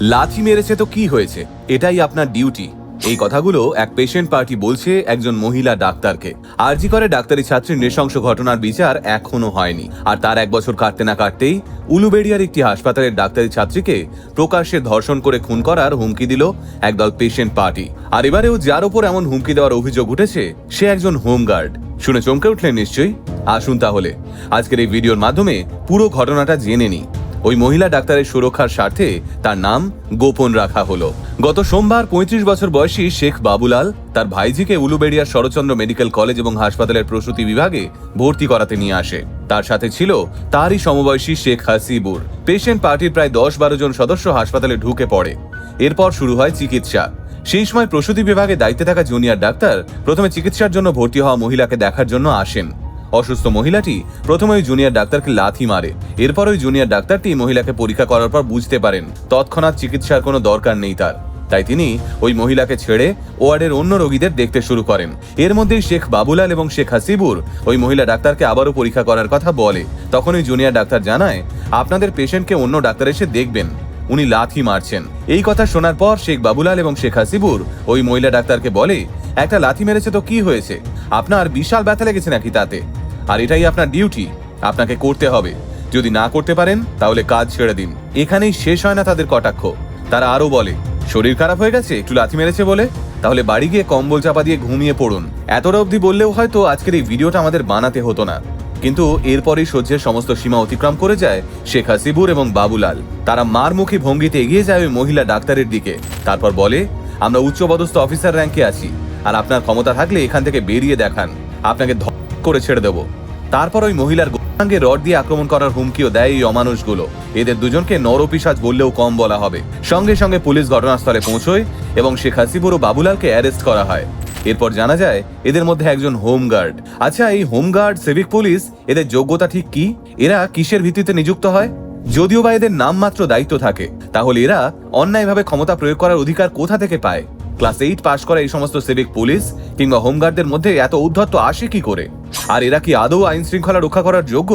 লাথি মেরেছে তো কি হয়েছে? এটাই আপনার ডিউটি। এই কথাগুলো এক পেশেন্ট পার্টি বলছে একজন মহিলা ডাক্তারকে। আরজি করে ডাক্তারি ছাত্রীর নৃশংস ঘটনার বিচার এখনও হয়নি। আর তার এক বছর কাটতে না কাটতেই উলুবেড়িয়ার একটি হাসপাতালের ডাক্তারি ছাত্রীকে প্রকাশ্যে ধর্ষণ করে খুন করার হুমকি দিল একদল পেশেন্ট পার্টি আর এবারেও যার ওপর এমন হুমকি দেওয়ার অভিযোগ উঠেছে, সে একজন হোমগার্ড। শুনে চমকে উঠলেন নিশ্চয়ই? আসুন তাহলে। আজকের এই ভিডিওর মাধ্যমে পুরো ঘটনাটা জেনে নিই। ওই মহিলা ডাক্তারের সুরক্ষার স্বার্থে তার নাম গোপন রাখা হলো। গত সোমবার পঁয়ত্রিশ বছর বয়সী শেখ বাবুলাল তার ভাইজিকে উলুবেড়িয়ার শরৎচন্দ্র মেডিকেল কলেজ এবং হাসপাতালের প্রসূতি বিভাগে ভর্তি করাতে নিয়ে আসে। তার সাথে ছিল তারই সমবয়সী শেখ হাসিবুর। পেশেন্ট পার্টির প্রায় দশ বারো জন সদস্য হাসপাতালে ঢুকে পড়ে। এরপর শুরু হয় চিকিৎসা। সেই সময় প্রসূতি বিভাগে দায়িত্বে থাকা জুনিয়র ডাক্তার প্রথমে চিকিৎসার জন্য ভর্তি হওয়া মহিলাকে দেখার জন্য আসেন। অসুস্থ মহিলাটি প্রথমে ওই জুনিয়র ডাক্তারকে লাথি মারে। এরপর ওই জুনিয়র ডাক্তারটি মহিলাকে পরীক্ষা করার পর বুঝতে পারেন, তৎক্ষণাৎ চিকিৎসার কোনো দরকার নেই তার। তাই তিনি ওই মহিলাকে ছেড়ে ওয়ার্ডের অন্য রোগীদের দেখতে শুরু করেন। এর মধ্যেই শেখ বাবুলাল এবং শেখ হাসিবুর ওই মহিলা ডাক্তারকে আবারও পরীক্ষা করার কথা বলে। তখন ওই জুনিয়র ডাক্তার জানায়, আপনাদের পেশেন্টকে অন্য ডাক্তার এসে দেখবেন। উনি লাথি মারছেন। এই কথা শোনার পর শেখ বাবুলাল এবং শেখ হাসিবুর ওই মহিলা ডাক্তারকে বলে একটা লাথি মেরেছে তো কি হয়েছে? আপনার বিশাল ব্যথা লেগেছে নাকি তাতে? আর এটাই আপনার ডিউটি, আপনাকে করতে হবে। যদি না করতে পারেন, তাহলে কাজ ছেড়ে দিন। এখানেই শেষ হয় না তাদের কটাক্ষ। তারা আরও বলে, শরীর খারাপ হয়ে গেছে, একটু লাথি মেরেছে বলে? তাহলে বাড়ি গিয়ে কম্বল চাপা দিয়ে ঘুমিয়ে পড়ুন। এতটা অবধি বললেও হয়তো আজকের এই ভিডিওটা আমাদের বানাতে হতো না। কিন্তু এরপরই সহ্যের সমস্ত সীমা অতিক্রম করে যায় শেখ হাসিবুর এবং বাবুলাল। তারা মারমুখী ভঙ্গিতে এগিয়ে যায় ওই মহিলা ডাক্তারের দিকে। তারপর বলে, আমরা উচ্চপদস্থ অফিসার র্যাঙ্কে আছি। আর আপনার ক্ষমতা থাকলে এখান থেকে বেরিয়ে দেখান। আপনাকে ধপ করে ছেড়ে দেবো। তারপর ওই মহিলার গোপাঙ্গে রড দিয়ে আক্রমণ করার হুমকিও দেয় এই অমানুষগুলো। এদের দুজনকে নরপিসাজ বললেও কম বলা হবে। সঙ্গে সঙ্গে পুলিশ ঘটনাস্থলে পৌঁছয় এবং শেখ হাসিবুর ও বাবুলালকে অ্যারেস্ট করা হয়। এরপর জানা যায়, এদের মধ্যে একজন হোমগার্ড। আচ্ছা এই হোমগার্ড, সিভিক পুলিশ, এদের যোগ্যতা ঠিক কি? এরা কিসের ভিত্তিতে নিযুক্ত হয়? যদিও বা এদের নামমাত্র দায়িত্ব থাকে, তাহলে এরা অন্যায়ভাবে ক্ষমতা প্রয়োগ করার অধিকার কোথা থেকে পায়? ক্লাস এইট পাশ করা এই সমস্ত সিভিক পুলিশ কিংবা হোমগার্ডদের মধ্যে এত উদ্ধত্ত আসে কি করে? আর এরা কি আদৌ আইন শৃঙ্খলা রক্ষা করার যোগ্য?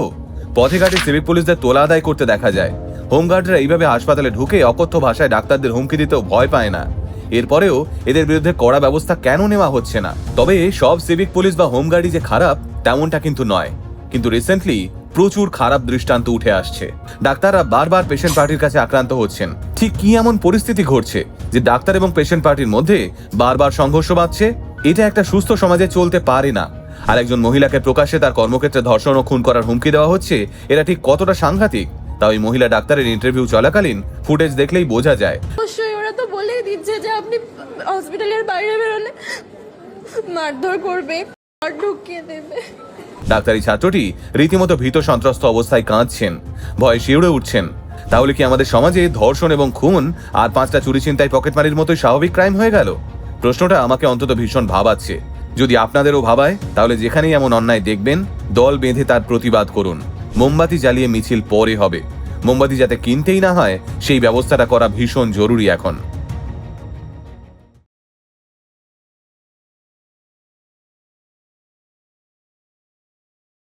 পথে ঘাটে সিভিক পুলিশদের তোলা আদায় করতে দেখা যায়। হোমগার্ডরা এইভাবে হাসপাতালে ঢুকে অকথ্য ভাষায় ডাক্তারদের হুমকি দিতেও ভয় পায় না। এরপরেও এদের বিরুদ্ধে কড়া ব্যবস্থা কেন নেওয়া হচ্ছে না? তবে সব সিভিক পুলিশ বা হোমগার্ডই যে খারাপ, তেমনটা কিন্তু নয়। কিন্তু রিসেন্টলি প্রচুর খারাপ দৃষ্টান্ত উঠে আসছে। ডাক্তাররা বারবার পেশেন্ট পার্টির কাছে আক্রান্ত হচ্ছেন। ঠিক কি এমন পরিস্থিতি ঘটছে যে ডাক্তার এবং পেশেন্ট পার্টির মধ্যে বারবার সংঘর্ষ বাঁধছে? এটা একটা সুস্থ সমাজে চলতে পারে না। আর একজন মহিলাকে প্রকাশ্যে তার কর্মক্ষেত্রে ধর্ষণ ও খুন করার হুমকি দেওয়া হচ্ছে, এটা ঠিক কতটা সাংঘাতিক? তা ওই মহিলা ডাক্তারের ইন্টারভিউ চলাকালীন ফুটেজ দেখলেই বোঝা যায়। অবশ্যই, ওরা তো দিচ্ছে যে আপনি হসপিটালের বাইরে বেরোলে মারধর করবে আর ঢুকিয়ে দেবে। ডাক্তারি ছাত্রটি রীতিমতো ভীত, সন্ত্রস্ত অবস্থায় কাঁদছেন। ভয়ে শিউড়ে উঠছেন। তাহলে কি আমাদের সমাজে ধর্ষণ এবং খুন আর পাঁচটা চুরি চিন্তায় পকেটমারির মতোই স্বাভাবিক ক্রাইম হয়ে গেল? প্রশ্নটা আমাকে অন্তত ভীষণ ভাবাচ্ছে। যদি আপনাদেরও ভাবায়, তাহলে যেখানেই এমন অন্যায় দেখবেন, দল বেঁধে তার প্রতিবাদ করুন। মোমবাতি জ্বালিয়ে মিছিল পরে হবে। মোমবাতি যাতে কিনতেই না হয়, সেই ব্যবস্থাটা করা ভীষণ জরুরি এখন।